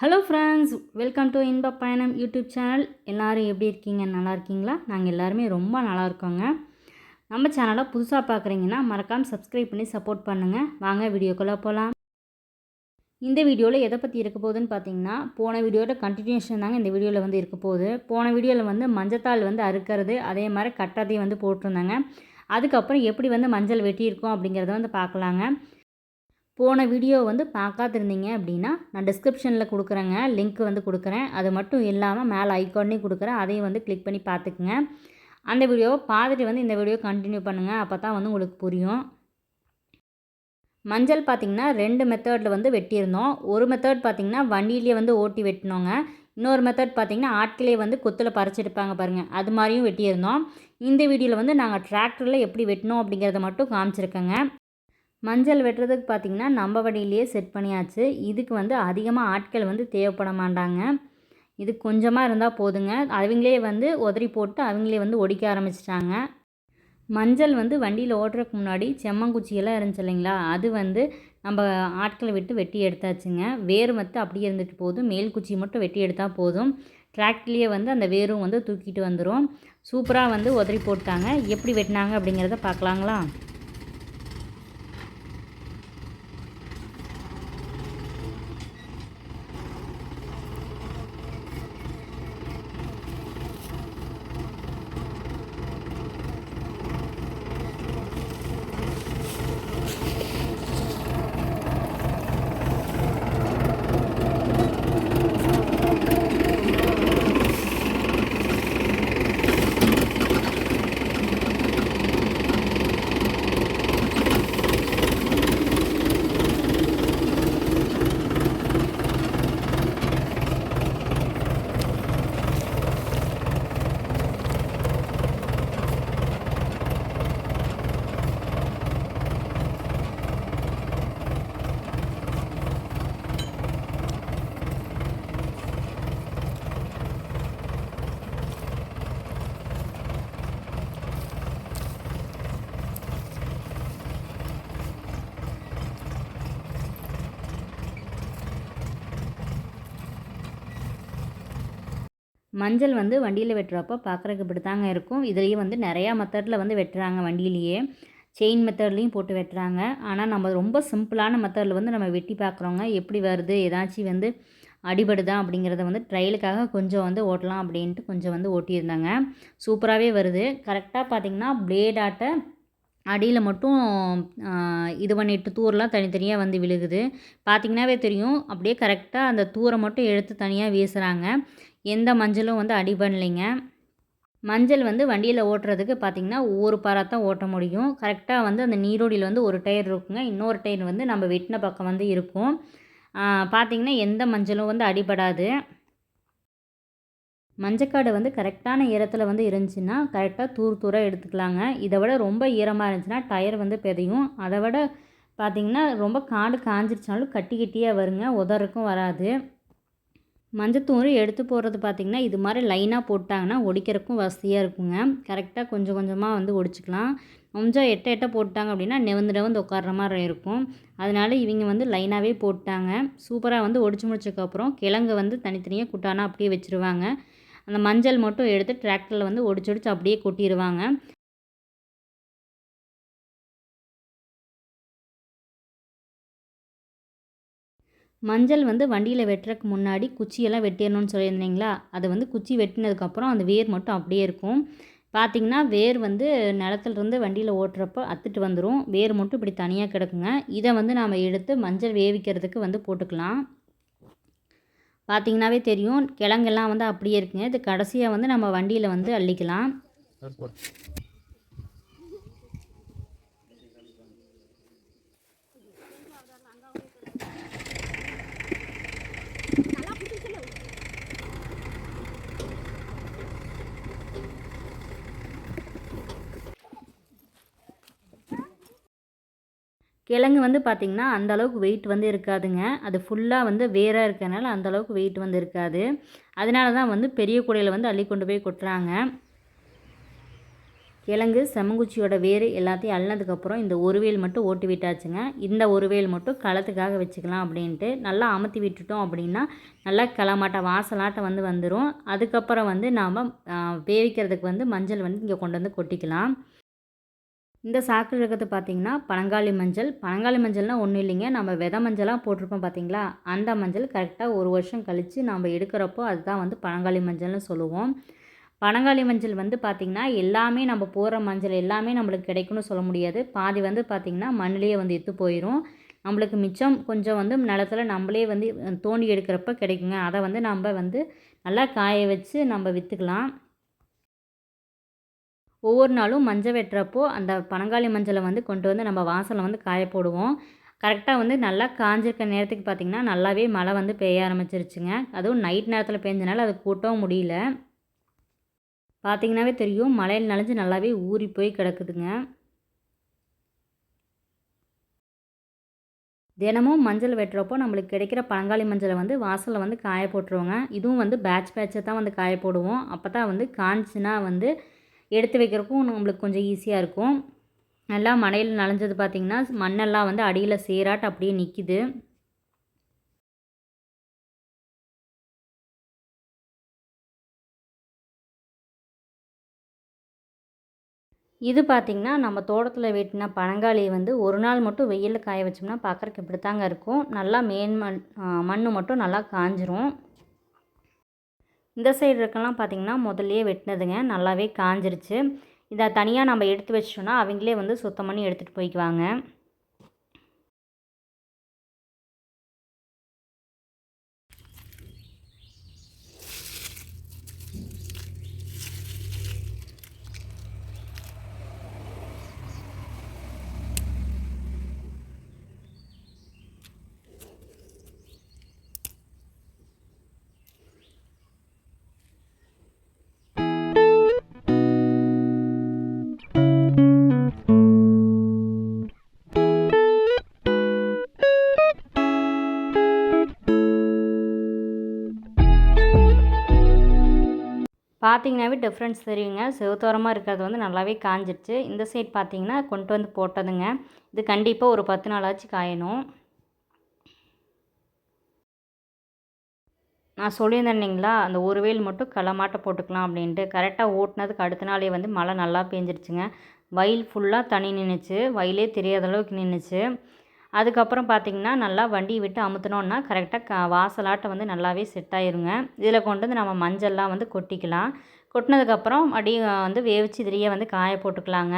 Hello friends welcome to இன்ப பயணம் YouTube channel எல்லோரும் எப்படி இருக்கீங்க? நல்லா இருக்கீங்களா? நாங்கள் எல்லாருமே ரொம்ப நல்லா இருக்கோங்க. நம்ம சேனலை புதுசாக பார்க்குறீங்கன்னா மறக்காமல் சப்ஸ்கிரைப் பண்ணி சப்போர்ட் பண்ணுங்கள் வாங்க வீடியோக்குள்ளே போகலாம் இந்த வீடியோவில் எதை பற்றி இருக்க போகுதுன்னு பார்த்தீங்கன்னா போன வீடியோட கண்டினியூஷன் தாங்க இந்த வீடியோவில் வந்து இருக்க போகுது. போன வீடியோவில் வந்து மஞ்சத்தாள் வந்து அறுக்கிறது அதே மாதிரி கட்டதையும் வந்து போட்டிருந்தாங்க. அதுக்கப்புறம் எப்படி வந்து மஞ்சள் வெட்டியிருக்கோம் அப்படிங்கிறத வந்து பார்க்கலாங்க போன வீடியோ வந்து பார்க்காதிருந்தீங்க அப்படின்னா நான் டிஸ்கிரிப்ஷனில் கொடுக்குறேங்க லிங்க் வந்து கொடுக்குறேன். அது மட்டும் இல்லாமல் மேலே ஐக்கானே கொடுக்குறேன். அதையும் வந்து கிளிக் பண்ணி பார்த்துக்குங்க. அந்த வீடியோவை பார்த்துட்டு வந்து இந்த வீடியோ கண்டினியூ பண்ணுங்கள் அப்போ தான் வந்து உங்களுக்கு புரியும். மஞ்சள் பார்த்திங்கன்னா ரெண்டு மெத்தடில் வந்து வெட்டியிருந்தோம். ஒரு மெத்தட் பார்த்திங்கன்னா வண்டியிலே வந்து ஓட்டி வெட்டினோங்க. இன்னொரு மெத்தட் பார்த்திங்கன்னா ஆட்களே வந்து கொத்தில் பறிச்செடுப்பாங்க பாருங்கள் அது மாதிரியும் வெட்டியிருந்தோம். இந்த வீடியோவில் வந்து நாங்கள் டிராக்டரில் எப்படி வெட்டினோம் அப்படிங்கிறத மட்டும் காமிச்சிருக்கேங்க. மஞ்சள் வெட்டுறதுக்கு பார்த்திங்கன்னா நம்ம வழியிலேயே செட் பண்ணியாச்சு. இதுக்கு வந்து அதிகமாக ஆட்கள் வந்து தேவைப்பட மாட்டாங்க. இது கொஞ்சமாக இருந்தால் போதுங்க. அவங்களே வந்து உதறி போட்டு அவங்களே வந்து ஒடிக்க ஆரம்பிச்சிட்டாங்க. மஞ்சள் வந்து வண்டியில் ஓட்டுறதுக்கு முன்னாடி செம்மங்குச்சியெல்லாம் இருந்துச்சு இல்லைங்களா? அது வந்து நம்ம ஆட்களை விட்டு வெட்டி எடுத்தாச்சுங்க. வேர் மட்டும் அப்படியே இருந்துட்டு போதும். மேல் குச்சி மட்டும் வெட்டி எடுத்தால் போதும். டிராக்டர்லேயே வந்து அந்த வேரும் வந்து தூக்கிட்டு வந்துடும் சூப்பராக வந்து உதறி போட்டாங்க. எப்படி வெட்டினாங்க அப்படிங்கிறத பார்க்கலாங்களா? மஞ்சள் வந்து வண்டியில் வெட்டுறப்போ பார்க்குறக்கு இப்படி தாங்க இருக்கும். இதுலேயே வந்து நிறையா மெத்தடில் வந்து வெட்டுறாங்க வண்டியிலேயே. செயின் மெத்தட்லேயும் போட்டு வெட்டுறாங்க. ஆனால் நம்ம ரொம்ப சிம்பிளான மெத்தடில் வந்து நம்ம வெட்டி பார்க்குறோங்க எப்படி வருது ஏதாச்சும் வந்து அடிபடுதா அப்படிங்கிறத வந்து ட்ரையலுக்காக கொஞ்சம் வந்து ஓட்டலாம் அப்படின்ட்டு கொஞ்சம் வந்து ஓட்டியிருந்தாங்க. சூப்பராகவே வருது. கரெக்டாக பார்த்திங்கன்னா பிளேடாட்ட அடியில் மட்டும் இது பண்ணிட்டு தூரெலாம் தனித்தனியாக வந்து விழுகுது. பார்த்திங்கனாவே தெரியும் அப்படியே கரெக்டாக அந்த தூரை மட்டும் எடுத்து தனியாக வீசுகிறாங்க எந்த மஞ்சளும் வந்து அடி பண்ணலைங்க. மஞ்சள் வந்து வண்டியில் ஓட்டுறதுக்கு பார்த்திங்கன்னா ஒவ்வொரு பாராக தான் ஓட்ட முடியும். கரெக்டாக வந்து அந்த நீரோடியில் வந்து ஒரு டயர் இருக்குங்க. இன்னொரு டயர் வந்து நம்ம வெட்டின பக்கம் வந்து இருக்கும். பார்த்திங்கன்னா எந்த மஞ்சளும் வந்து அடிபடாது. மஞ்சக்காடு வந்து கரெக்டான ஈரத்தில் வந்து இருந்துச்சுன்னா கரெக்டாக தூர் தூராக எடுத்துக்கலாங்க. இதை விட ரொம்ப ஈரமாக இருந்துச்சுன்னா டயர் வந்து பெதையும் அதை விட பார்த்திங்கன்னா ரொம்ப காடு காஞ்சிருச்சாலும் கட்டி கட்டியாக வருங்க. உதறக்கும் வராது. மஞ்சத்தூள் எடுத்து போடுறது பார்த்திங்கன்னா இது மாதிரி லைனாக போட்டாங்கன்னா ஒடிக்கிறதுக்கும் வசதியாக இருக்குங்க. கரெக்டாக கொஞ்சம் கொஞ்சமாக வந்து ஒடிச்சிக்கலாம். கொஞ்சம் எட்ட எட்ட போட்டாங்க அப்படின்னா நெவந்து நெவந்து உட்கார்ற மாதிரி இருக்கும். அதனால இவங்க வந்து லைனாகவே போட்டாங்க. சூப்பராக வந்து ஒடிச்சு முடிச்சதுக்கப்புறம் கிழங்கு வந்து தனித்தனியாக குட்டானா அப்படியே வச்சுருவாங்க. அந்த மஞ்சள் மட்டும் எடுத்து டிராக்டரில் வந்து ஒடிச்சு ஒடிச்சு அப்படியே கொட்டிடுவாங்க மஞ்சள் வந்து வண்டியில் வெட்டுறதுக்கு முன்னாடி குச்சியெல்லாம் வெட்டிடணும்னு சொல்லியிருந்தீங்களா? அதை வந்து குச்சி வெட்டினதுக்கப்புறம் அந்த வேர் மட்டும் அப்படியே இருக்கும். பார்த்திங்கன்னா வேர் வந்து நிலத்துலேருந்து வண்டியில் ஓட்டுறப்போ அத்துட்டு வந்துடும் வேர் மட்டும் இப்படி தனியாக கிடக்குங்க. இதை வந்து நாம் எடுத்து மஞ்சள் வேவிக்கிறதுக்கு வந்து போட்டுக்கலாம். பார்த்திங்கனாவே தெரியும். கிழங்கெல்லாம் வந்து அப்படியே இருக்குங்க. இது கடைசியாக வந்து நம்ம வண்டியில் வந்து அள்ளிக்கலாம். கிழங்கு வந்து பார்த்திங்கன்னா அந்தளவுக்கு வெயிட் வந்து இருக்காதுங்க. அது ஃபுல்லாக வந்து வேராக இருக்கிறனால அந்தளவுக்கு வெயிட் வந்து இருக்காது. அதனால தான் வந்து பெரிய கூடையில் வந்து அள்ளி கொண்டு போய் கொட்டுறாங்க. கிழங்கு செமங்குச்சியோட வேர் எல்லாத்தையும் அள்ளினதுக்கப்புறம் இந்த ஒரு வேல் மட்டும் ஓட்டி விட்டாச்சுங்க. இந்த ஒரு வேல் மட்டும் களத்துக்காக வச்சுக்கலாம் அப்படின்ட்டு நல்லா அமுத்தி விட்டுட்டோம் அப்படின்னா நல்லா கிளமாட்ட வாசலாட்டம் வந்து வந்துடும் அதுக்கப்புறம் வந்து நாம் வேவிக்கிறதுக்கு வந்து மஞ்சள் வந்து இங்கே கொண்டு வந்து கொட்டிக்கலாம். இந்த சாக்கு இருக்கிறது பார்த்திங்கன்னா பனங்காளி மஞ்சள். பனங்காளி மஞ்சள்னால் ஒன்றும் இல்லைங்க. நம்ம வித மஞ்சளாக போட்டிருப்போம் பார்த்தீங்களா? அந்த மஞ்சள் கரெக்டாக ஒரு வருஷம் கழித்து நம்ம எடுக்கிறப்போ அதுதான் வந்து பனங்காளி மஞ்சள்னு சொல்லுவோம். பனங்காளி மஞ்சள் வந்து பார்த்திங்கன்னா எல்லாமே நம்ம போடுற மஞ்சள் எல்லாமே நம்மளுக்கு கிடைக்கும்னு சொல்ல முடியாது. பாதி வந்து பார்த்திங்கன்னா மண்ணிலேயே வந்து எத்து போயிடும் நம்மளுக்கு மிச்சம் கொஞ்சம் வந்து நிலத்துல நம்மளே வந்து தோண்டி எடுக்கிறப்ப கிடைக்குங்க. அதை வந்து நம்ம வந்து நல்லா காய வச்சு நம்ம விற்றுக்கலாம் ஒவ்வொரு நாளும் மஞ்சள் வெட்டுறப்போ அந்த பனங்காளி மஞ்சளை வந்து கொண்டு வந்து நம்ம வாசலில் வந்து காய போடுவோம். கரெக்டாக வந்து நல்லா காஞ்சிருக்க நேரத்துக்கு பார்த்திங்கன்னா நல்லாவே மழை வந்து பெய்ய ஆரம்பிச்சிருச்சுங்க. அதுவும் நைட் நேரத்தில் பெஞ்சனால அது கூட்டவும் முடியல. பார்த்திங்கனாவே தெரியும் மழையில் நனைஞ்சு நல்லாவே ஊறி போய் கிடக்குதுங்க. தினமும் மஞ்சள் வெட்டுறப்போ நம்மளுக்கு கிடைக்கிற பழங்காலி மஞ்சளை வந்து வாசலில் வந்து காய போட்டுருவோங்க. இதுவும் வந்து பேட்ச் பேட்சை தான் வந்து காய போடுவோம். அப்போ தான் வந்து காஞ்சினா வந்து எடுத்து வைக்கிறக்கும் நம்மளுக்கு கொஞ்சம் ஈஸியாக இருக்கும். நல்லா மழையில் நனைஞ்சது பார்த்திங்கன்னா மண்ணெல்லாம் வந்து அடியில் சேராட்டு அப்படியே நிற்கிது இது பார்த்திங்கன்னா நம்ம தோட்டத்தில் வெட்டின பனங்காளியை வந்து ஒரு நாள் மட்டும் வெயிலில் காய வச்சோம்னா பார்க்குறக்கு இப்படி தாங்க இருக்கும். நல்லா மேன் மண் மண் மட்டும் நல்லா காஞ்சிரும். இந்த சைடு இருக்கலாம் பார்த்திங்கன்னா முதல்லையே வெட்டினதுங்க. நல்லாவே காஞ்சிருச்சு. இதை தனியாக நம்ம எடுத்து வச்சிட்டோன்னா அவங்களே வந்து சுத்தம் பண்ணி எடுத்துகிட்டு போய்க்குவாங்க. பார்த்தீங்கன்னாவே டிஃப்ரென்ஸ் தெரியுங்க. செவத்தோரமாக இருக்கிறது வந்து நல்லாவே காஞ்சிடுச்சு இந்த சைட் பார்த்தீங்கன்னா கொண்டு வந்து போட்டதுங்க. இது கண்டிப்பாக ஒரு பத்து நாளாச்சு காயணும். நான் சொல்லியிருந்தேன் இல்லைங்களா? அந்த ஒரு வேல் மட்டும் களமாட்ட போட்டுக்கலாம் அப்படின்ட்டு. கரெக்டாக ஓட்டினதுக்கு அடுத்த நாளே வந்து மழை நல்லா பேஞ்சிருச்சுங்க. வயல் ஃபுல்லாக தண்ணி நின்றுச்சு வயலே தெரியாத அளவுக்கு நின்றுச்சு அதுக்கப்புறம் பார்த்திங்கன்னா நல்லா வண்டியை விட்டு அமுத்தினோன்னா கரெக்டாக க வாசலாட்டை வந்து நல்லாவே செட் ஆயிருங்க. இதில் கொண்டு வந்து நம்ம மஞ்சள்லாம் வந்து கொட்டிக்கலாம். கொட்டினதுக்கப்புறம் அப்படியே வந்து வேவிச்சு இதிலேயே வந்து காய போட்டுக்கலாங்க.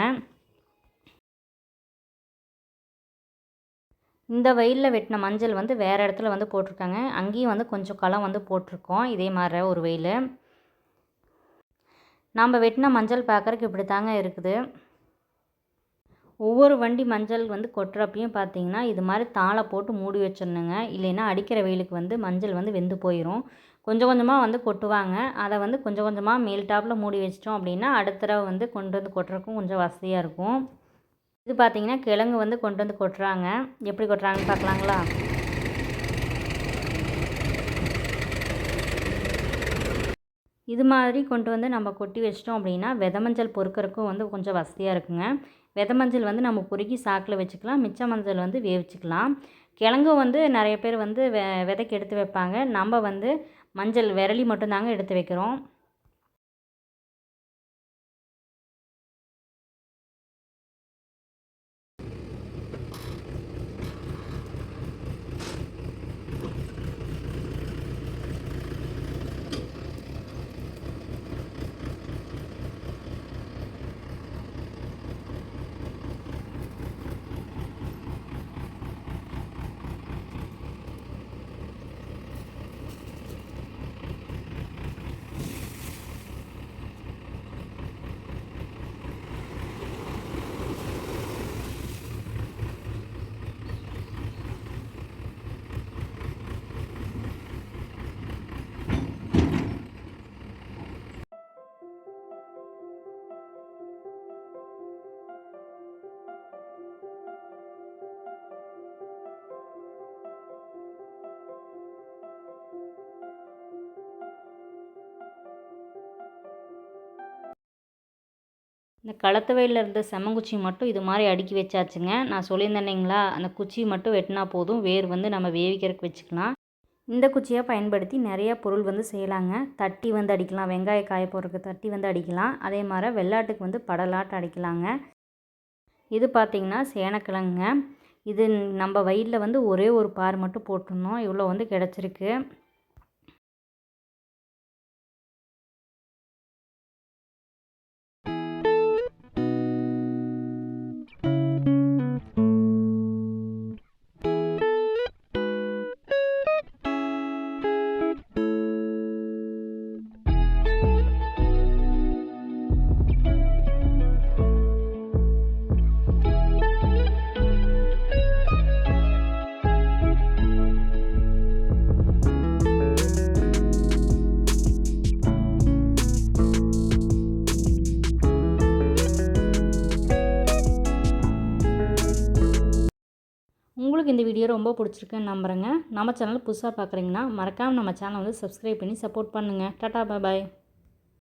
இந்த வெயிலில் வெட்டின மஞ்சள் வந்து வேறு இடத்துல வந்து போட்டிருக்காங்க. அங்கேயும் வந்து கொஞ்சம் களம் வந்து போட்டிருக்கோம். இதே மாதிரி ஒரு வெயில். நம்ம வெட்டின மஞ்சள் பார்க்குறக்கு இப்படி தாங்க இருக்குது. ஒவ்வொரு வண்டி மஞ்சள் வந்து கொட்டுறப்பையும் பார்த்தீங்கன்னா இது மாதிரி தாளை போட்டு மூடி வச்சிடணுங்க. இல்லைன்னா அடிக்கிற வெயிலுக்கு வந்து மஞ்சள் வந்து வெந்து போயிடும் கொஞ்சம் கொஞ்சமாக வந்து கொட்டுவாங்க. அதை வந்து கொஞ்சம் கொஞ்சமாக மேல் டாப்பில் மூடி வச்சிட்டோம் அப்படின்னா அடுத்த தடவை வந்து கொண்டு வந்து கொட்டுறக்கும் கொஞ்சம் வசதியாக இருக்கும். இது பார்த்திங்கன்னா கிழங்கு வந்து கொண்டு வந்து கொட்டுறாங்க. எப்படி கொட்டுறாங்கன்னு பார்க்கலாங்களா? இது மாதிரி கொண்டு வந்து நம்ம கொட்டி வச்சிட்டோம் அப்படின்னா வித மஞ்சள் பொறுக்கிறதுக்கும் வந்து கொஞ்சம் வசதியாக இருக்குங்க. வித மஞ்சள் வந்து நம்ம பொறுக்கி சாக்கில் வச்சுக்கலாம் மிச்ச மஞ்சள் வந்து வேவிச்சுக்கலாம். கிழங்கும் வந்து நிறைய பேர் வந்து வெ விதைக்கு எடுத்து வைப்பாங்க. நம்ம வந்து மஞ்சள் விரலி மட்டும்தாங்க எடுத்து வைக்கிறோம். இந்த களத்து வயலில் இருந்த செம்மங்குச்சி மட்டும் இது மாதிரி அடுக்கி வச்சாச்சுங்க. நான் சொல்லியிருந்தேனேங்களா அந்த குச்சி மட்டும் வெட்டினா போதும். வேர் வந்து நம்ம வேவிக்கிறதுக்கு வச்சுக்கலாம். இந்த குச்சியை பயன்படுத்தி நிறையா பொருள் வந்து செய்யலாங்க. தட்டி வந்து அடிக்கலாம். வெங்காய காய போடுறதுக்கு தட்டி வந்து அடிக்கலாம். அதே மாதிரி வெள்ளாட்டுக்கு வந்து படலாட்டு அடிக்கலாங்க. இது பார்த்திங்கன்னா சேனக்கிழங்குங்க. இது நம்ம வயலில் வந்து ஒரே ஒரு பார் மட்டும் போட்டுருந்தோம். இவ்வளோ வந்து கிடச்சிருக்கு. இந்த வீடியோ ரொம்ப பிடிச்சிருக்குன்னு நம்புகிறேங்க நம்ம சேனல் புதுசாக பார்க்குறீங்கன்னா மறக்காமல் நம்ம சேனலை வந்து சப்ஸ்கிரைப் பண்ணி சப்போர்ட் பண்ணுங்கள் டாட்டா பாய்